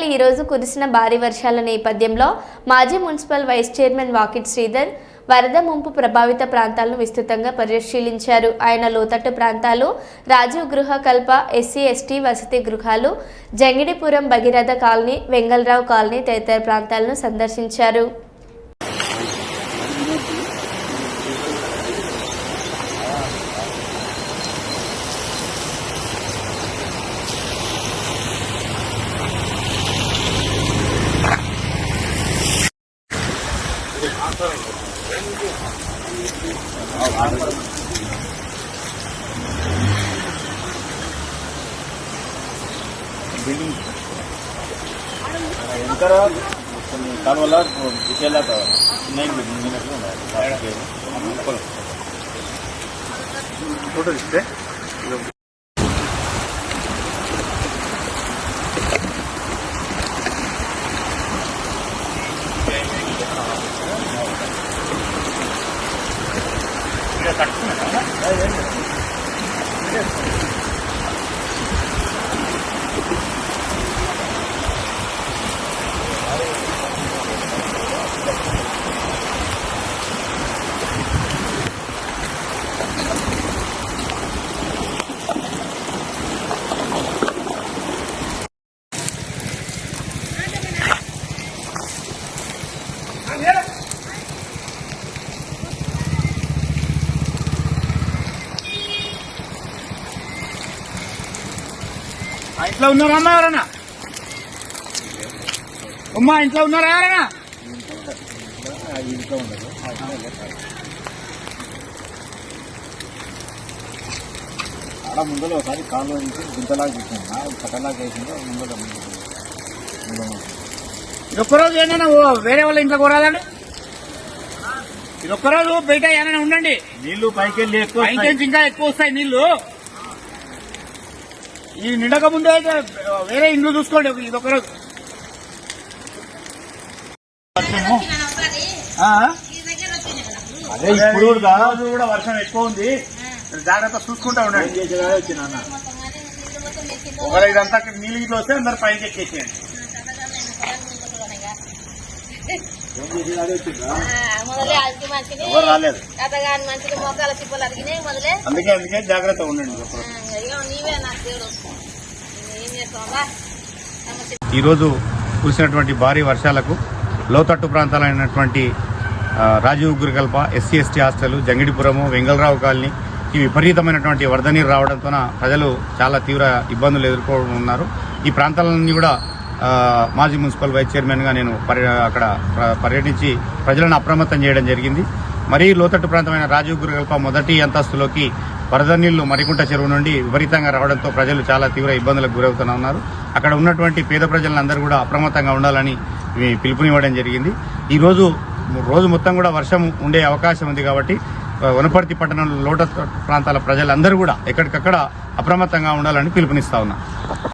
వరంగల్ ఈరోజు కురిసిన భారీ వర్షాల నేపథ్యంలో మాజీ municipal vice chairman Vakiti Sridhar వరద ముంపు ప్రభావిత ప్రాంతాలను విస్తృతంగా పరిశీలించారు. ఆయన లోతట్టు ప్రాంతాలు రాజీవ్ గృహ కల్ప ఎస్సీ ఎస్టీ వసతి గృహాలు జంగిడిపురం భగీరథ కాలనీ వెంగళరావు కాలనీ తదితర ప్రాంతాలను సందర్శించారు. బిల్డింగ్ వెనకర కొన్ని కాలువల ఇటేలాగా చిన్న నిన్నట్లు ఉన్నాయి ఇస్తే ఇంట్లో ఉన్నారా అమ్మా ఎవరన్నా? అమ్మా ఇంట్లో ఉన్నారా ఎవరన్నా? ముందర ఒకసారి కాలువ నుంచి గుంతలాగా తీసుకున్నా కట్టలాగా వేసిందో ముందర ఇది ఒక్కరోజు ఓ వేరే వాళ్ళ ఇంట్లో కోరాదండి ఇది ఒక్కరోజు బయట ఏమైనా ఉండండి. నీళ్ళు పైకి వెళ్ళి ఎక్కువ వస్తాయి. పైకి ఇంకా ఎక్కువ వస్తాయి నీళ్ళు ఈ నిండక ముందే అయితే వేరే ఇండ్లు చూసుకోండి ఇది వర్షము. ఆ? అదే ఇప్పుడు రోజు కూడా వర్షం ఎక్కువ ఉంది. జాగ్రత్త చూసుకుంటా ఉండండి. చేసేదా వచ్చిన అన్న. ఒకవేళ ఇదంతా నీళ్ళు ఇట్లా వస్తే అందరు పైకి ఎక్కేసేయండి. మొదలే అది మంచిది. ఎవరు రాలేదు. అతగాని మంచిది మోకాల చిప్పలు అడిగినాయి మొదలే. అందుకే అందుకే జాగ్రత్త ఉండండి ఆ, ఒక్కరోజు. అయ్యో నీవే నాకు దేవుడు. ఏం చేస్తావా ఈరోజు కురిసినటువంటి భారీ వర్షాలకు లోతట్టు ప్రాంతాలైనటువంటి Rajiv గురుకల్ప SC ST hostel Jangidipuram Vengalrao colony ఈ విపరీతమైనటువంటి వరద నీరు రావడంతో ప్రజలు చాలా తీవ్ర ఇబ్బందులు ఎదుర్కోవడం ఉన్నారు. ఈ ప్రాంతాలన్నీ కూడా మాజీ మున్సిపల్ వైస్ చైర్మన్గా నేను పర్య అక్కడ పర్యటించి ప్రజలను అప్రమత్తం చేయడం జరిగింది. మరీ లోతట్టు ప్రాంతమైన రాజీవ్ గురుకల్ప మొదటి అంతస్తులోకి వరద నీళ్ళు మరికుంట చెరువు నుండి విపరీతంగా రావడంతో ప్రజలు చాలా తీవ్ర ఇబ్బందులకు గురవుతూనే ఉన్నారు. అక్కడ ఉన్నటువంటి పేద ప్రజలందరూ కూడా అప్రమత్తంగా ఉండాలని పిలుపునివ్వడం జరిగింది. ఈరోజు రోజు మొత్తం కూడా వర్షం ఉండే అవకాశం ఉంది కాబట్టి వనపర్తి పట్టణంలో లోట ప్రాంతాల ప్రజలందరూ కూడా ఎక్కడికక్కడ అప్రమత్తంగా ఉండాలని పిలుపునిస్తా ఉన్నా.